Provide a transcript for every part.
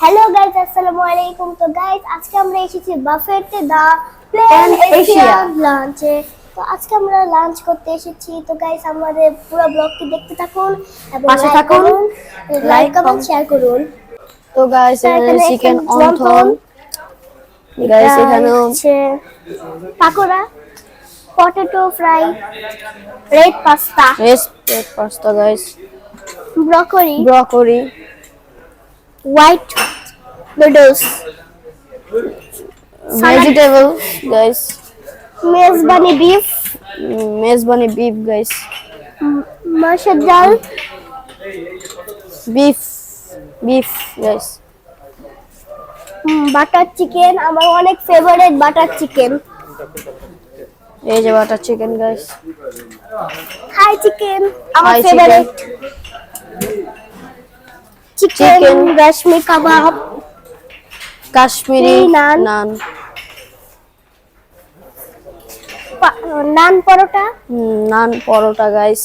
Hello guys আসসালামু আলাইকুম। তো গাইস আজকে আমরা এসেছি বাফেটে দা প্লেন Pan এশিয়া। লাঞ্চে তো আজকে আমরা লাঞ্চ করতে এসেছি। তো গাইস আমাদের পুরো ব্লগটি দেখতে থাকুন এবং পাশে থাকুন, লাইক কমেন্ট শেয়ার করুন। তো গাইস তো এখানে চিকেন অন্থন গাইস এখানে হচ্ছে pakora potato fry red pasta red pasta guys broccoli broccoli white noodles vegetable guys Mezbani beef Mezbani beef guys মাছের ডাল beef beef guys butter chicken আমার অনেক ফেভারিট বাটার চিকেন এই যে butter chicken guys high chicken আমার favourite chicken Chicken. Reshmi kebab Kashmiri naan. Naan. Paratha? Naan paratha guys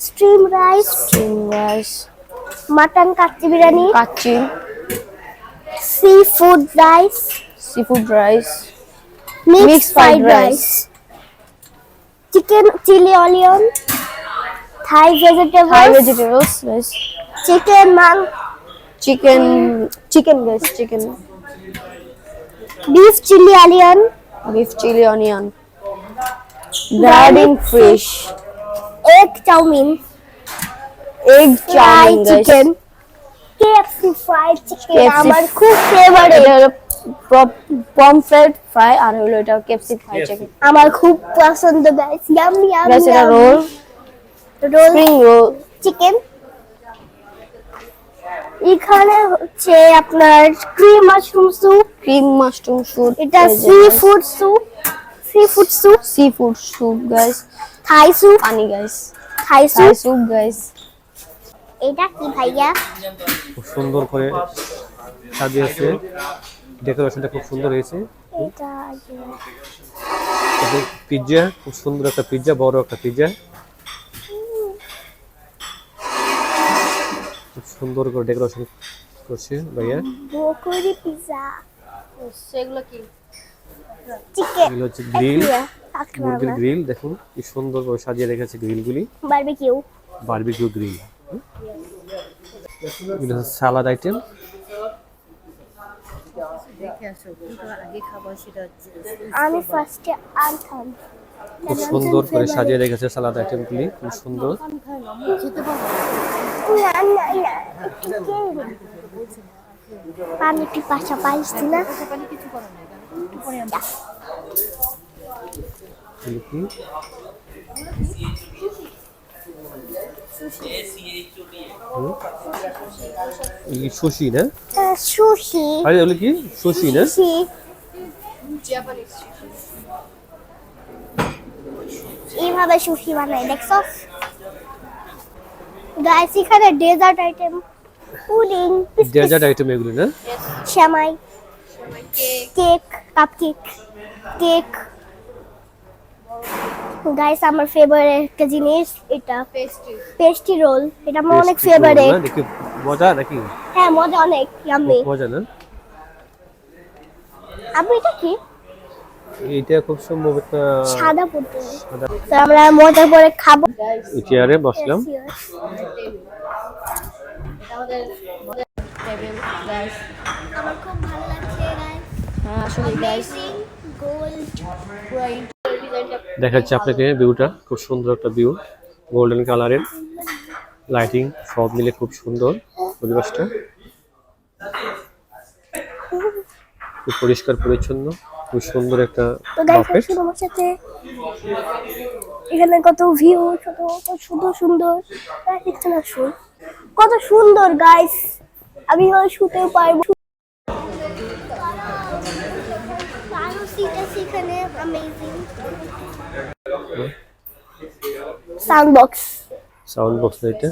steam rice. Chicken rice. Mutton kacchi biryani. Kacchi. Seafood rice seafood rice mix fried rice chicken chilli onion Thai Thai vegetable vegetables guys chicken মান chicken chicken guys chicken beef chilli onion beef chili onion. Garlic fish. Egg chow mein chowmin guys. Chicken KFC fried chicken KFC আমার খুব favourite pomfret fry আর হলো এটা কেপসি fry chicken আমার খুব পছন্দ guys yum yum guys এটা roll roll spring roll chicken এখানে হচ্ছে আপনার cream mushroom soup cream mushroom soup এটা seafood soup seafood soup seafood soup guys Thai soup পানি guys Thai soup soup guys এটা কি ভাইয়া? খুব সুন্দর করে সাজিয়েছে। ডেকোরেশনটা খুব সুন্দর হয়েছে। এটা পিজ্জা খুব সুন্দর একটা পিজ্জা বড় একটা পিৎজা খুব সুন্দর করে ডেকোরেশন করছে ভাইয়া। Broccoli pizza. সেগুলো কি? চিকেন এগুলো হচ্ছে গ্রিল মুরগির গ্রিল দেখুন কি সুন্দর করে সাজিয়ে রেখেছে গ্রিলগুলি বারবিকিউ বারবিকিউ গ্রিল এগুলো হচ্ছে সালাদ আইটেম আমি ফার্স্টে আনতাম। খুব সুন্দর করে সাজিয়ে রেখেছে সালাদ আইটেমগুলি খুব সুন্দর। না না না? একটু পাশা পাইছি না এগুলি কি? এগুলি সুশি না? সুশি আরে এগুলো কি সুশি না এইভাবে সুশি বানাই দেখছ? গাইস এখানে dessert item pudding dessert item এগুলি না? শ্যামাই cupcake cake cake guys আমার ফেভারিট একটা জিনিস এটা পেস্টি রোল এটা আমার অনেক ফেভারিট না? দেখি মজা নাকি? হ্যাঁ মজা অনেক ইয়াম্মি মজা না? আপনি এটা কি? এইটা খুব সম্ভব একটা সাদা সাদা। তো আমরা মজা করে খাব। চেয়ারে বসলাম। আমার খুব ভালো লাগছে হ্যাঁ আসলে গাইস গোল্ড আপনাকে ভিউটা খুব সুন্দর একটা ভিউ গোল্ডেন কালারের লাইটিং সব মিলে খুব সুন্দর। পরিবেশটা। খুব পরিষ্কার পরিচ্ছন্ন খুব সুন্দর একটা গাইস আমার সাথে এখানে কত ভিউ ছোট কত সুন্দর সুন্দর। গাইস এখানে আসুন। কত সুন্দর গাইস। আমি হয় শুতেও পারব। সাউন্ড বক্স সাউন্ড বক্স এটা?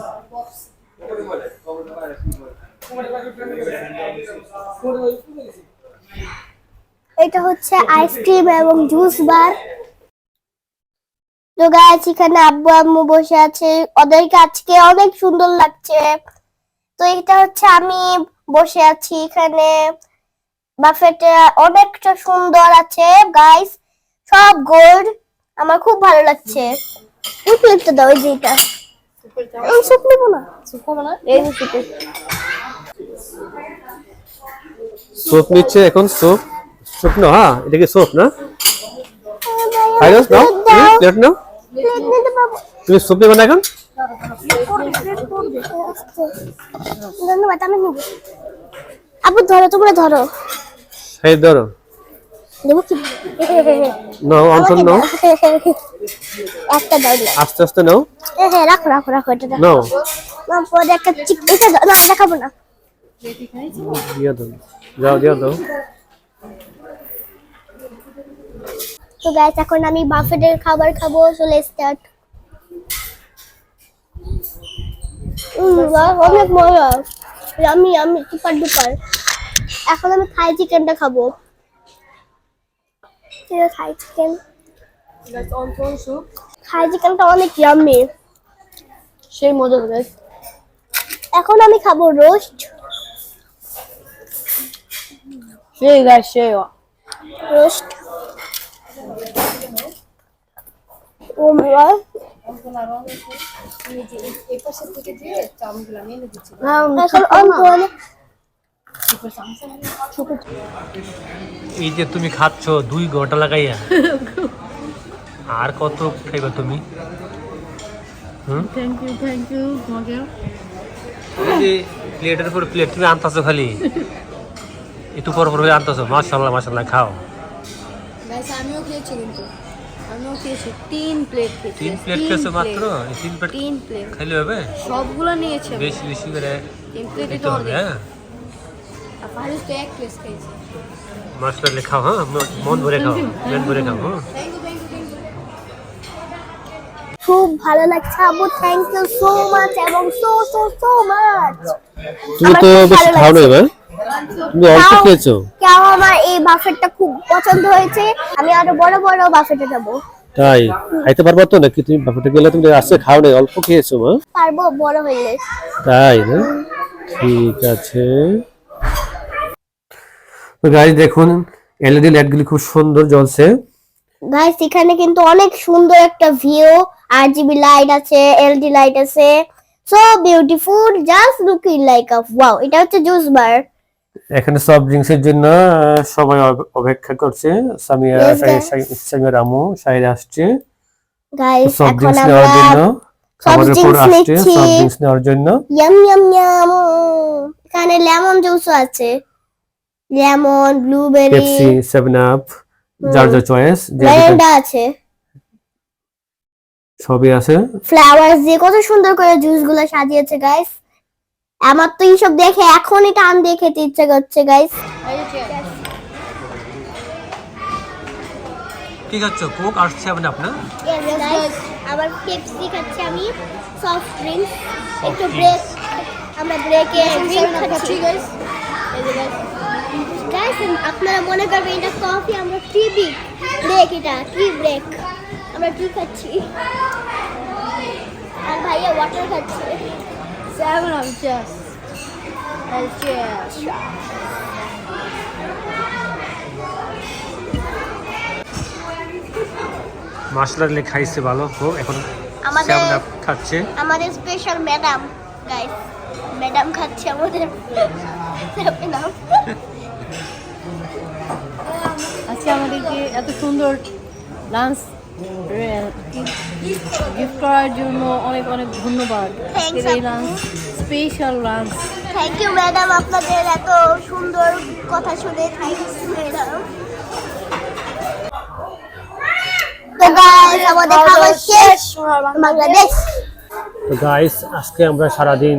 এটা হচ্ছে আইসক্রিম এবং জুস বার। তো গাছ এখানে আব্বু আম্মু বসে আছে। ওদেরকে আজকে অনেক সুন্দর লাগছে। তো এটা হচ্ছে আমি বসে আছি এখানে। বাফেটে অনেকটা সুন্দর আছে। গাইস সব গোল্ড আমার খুব ভালো লাগছে। এই প্লেটটা দাও এই যে এটা। এই সুপ নেব না? এই সোপ নিচ্ছে এখন সোপ। সোপ না হ্যাঁ এটা কি সোপ না? ফাইনাস নাও প্লেট নাও। তুমি সোপ নেবে না এখন? ধন্যবাদ আমি নিব। আপু ধরো তোমরা ধরো। সেই ধরো। দেবো কি? নাও আমাকে নাও। একটা দাও না আস্তে আস্তে নাও। হ্যাঁ হ্যাঁ রাখো রাখো রাখো এটা নাও। না, পরে একটা চিক এটা না এটা খাব না। দিয়ে দাও। যাও দিয়ে দাও। তো গ্যাস এখন আমি বাফেটের খাবার খাব চলে স্টার্ট অনেক মজা। আমি আমি সুপার ডুপার এখন আমি থাই চিকেনটা খাব। থাই চিকেন থাই চিকেনটা অনেক ইয়াম্মি সেই মজার গাইস এখন আমি খাব রোস্ট সেই গাইস সেই। রোস্ট ও এই যে তুমি খাচ্ছ দুই ঘণ্টা লাগাইয়া। আর কত খাইবা তুমি? হুম? থ্যাংক ইউ থ্যাংক ইউ তোমাকে। প্লেটের উপর প্লেট তুমি আনতাছো খালি। একটু পর পর আনতাছো। মাশাল্লাহ মাশাল্লাহ খাও। আমিও খেয়েছি কিন্তু। আমিও খেয়েছি তিন প্লেট খেয়েছি। তিন প্লেট খেয়েছো মাত্র? তিন প্লেট তিন প্লেট খাইলে হবে? সবগুলো নিয়েছে বেশি বেশি করে তিন প্লেটই তো হবে। হ্যাঁ? আর ফারিস তো এক প্লেট খেয়েছে। মাছটা খাও হ্যাঁ? মন ভরে খাও মন ভরে খাও thank you thank you thank you খুব ভালো লাগছে Abu thank you so much এবং সো সো সো মাচ তুমি তো বেশি খাও না এবার। তুমি অল্প খেয়েছো? কেন আমার এই বাফেটটা খুব পছন্দ হয়েছে। আমি আরও বড় বড় বাফেটে যাব। তাই? খাইতে পারব তো নাকি? তুমি বাপেটে গেলে তুমি আসছে খাও না অল্প খেয়েছো মা। পারব বড় হইলে। তাই না? ঠিক আছে। তো গাইজ দেখুন এলইডি লাইটগুলি খুব সুন্দর জ্বলছে। গাইস এখানে কিন্তু অনেক সুন্দর একটা ভিউ আরজিবি লাইট আছে এলডি লাইট আছে। So beautiful just looking like a wow এটা হচ্ছে জুস বার এখানে সব ড্রিঙ্কসের জন্য সবাই অপেক্ষা করছে। সামিয়া. সামিয়া রামু সাইড আসছে। ড্রিঙ্কস নেওয়ার জন্য খাবারের পর আসছে ড্রিঙ্কস নেওয়ার জন্য। ইয়াম ইয়াম ইয়াম এখানে লেমন জুসও আছে। Lemon blueberry Pepsi seven up যার যার চয়েস মিরিন্ডা আছে। সবই আছে। ফ্লাওয়ার দিয়ে কত সুন্দর করে জুসগুলো সাজিয়েছে গাইস আমার তো এইসব দেখে এখনই টান দিয়ে খেতে ইচ্ছে করছে গাইস কি খাচ্ছ? কোক আর সেভেন আপ না আবার পেপসি খাচ্ছি আমি। সফট ড্রিঙ্কস একটু ব্রেক আমরা ব্রেকে খাচ্ছি। গাইস গাইস আপনারা মনে করবেন এটা কফি আমরা টি ব্রেক এটা টি ব্রেক আমরা টি খাচ্ছি। আর ভাইয়া ওয়াটার খাচ্ছে। Seven up just Cheers. মশলা দিলে খাইছে ভালো খুব এখন আমাদের- খাচ্ছে আমাদের স্পেশাল ম্যাডাম গাইস ম্যাডাম খাচ্ছে আমাদের Seven Up। আজকে আমাদেরকে এত সুন্দর লাঞ্চ গিফট করার জন্য অনেক অনেক ধন্যবাদ। Special lunch thank you madam আপনাদের এত সুন্দর কথা শুনে। থ্যাংক ইউ ম্যাডাম তো গাইস আমাদের খাবার শেষ বাংলাদেশ। তো গাইস আজকে আমরা সারাদিন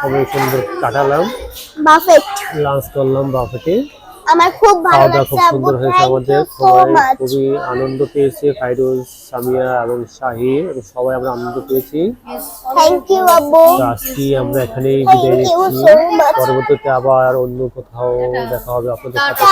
সবাই সুন্দর কাটালাম। বাফেট। লাঞ্চ করলাম বাফেটে। আমার খুব ভালো লাগছে খুব সুন্দর হয়েছে আমাদের। সবাই খুবই আনন্দ পেয়েছে ফাইরুজ সামিয়া এবং শাহি এবং সবাই আমরা আনন্দ পেয়েছি। থ্যাংক ইউ আব্বু। আজকে আমরা এখানেই বিদায় নিচ্ছি। পরবর্তীতে আবার অন্য কোথাও দেখা হবে আপনাদের সাথে।